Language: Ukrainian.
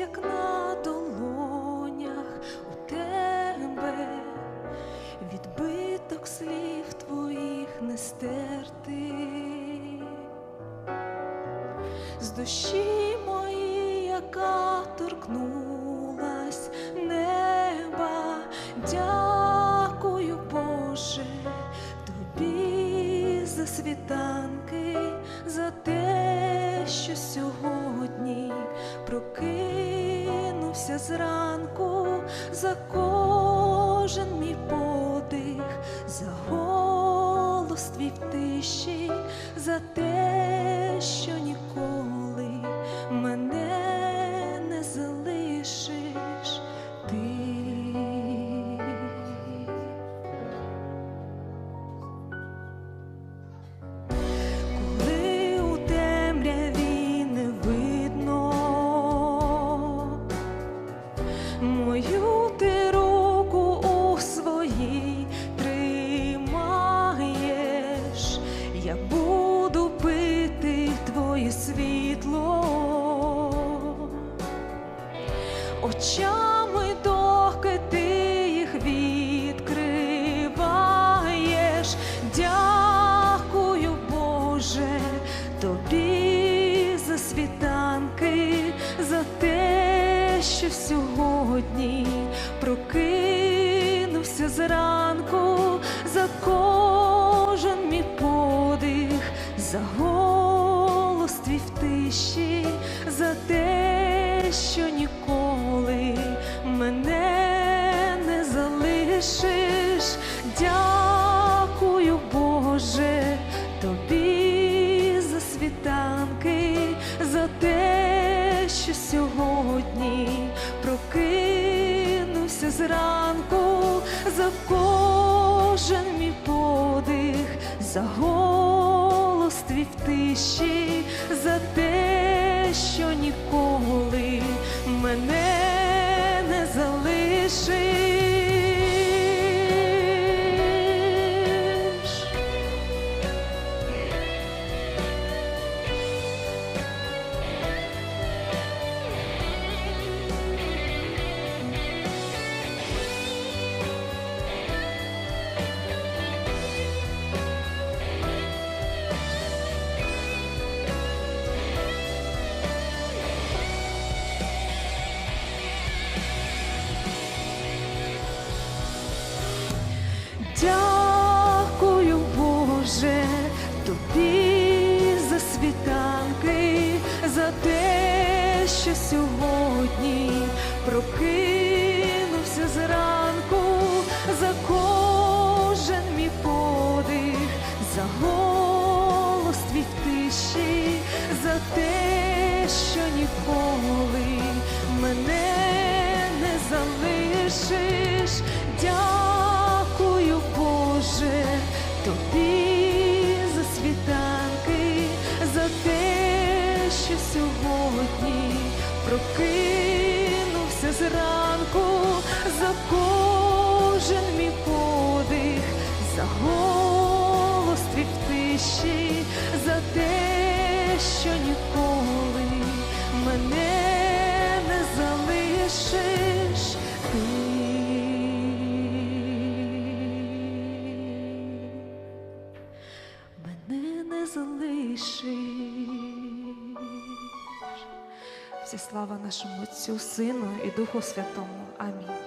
як на долонях у тебе, відбиток слів твоїх не стерти. З душі моїй, яка торкнулась зранку, за очами, доки ти їх відкриваєш. Дякую, Боже, тобі за світанки, за те, що сьогодні прокинувся зранку, за кожен мій подих, за що сьогодні прокинувся зранку, за кожен мій подих, за голос твій в тиші, за те, що ніколи мене не залишиш. Дякую, Боже, тобі за світанки, за те, що сьогодні прокинувся зранку, прокинувся зранку, за кожен мій подих, за голос твій тиші, за те, що ніколи мене не залишиш ти. Мене не залишиш. Вся слава нашому Отцю, Сину і Духу Святому. Амінь.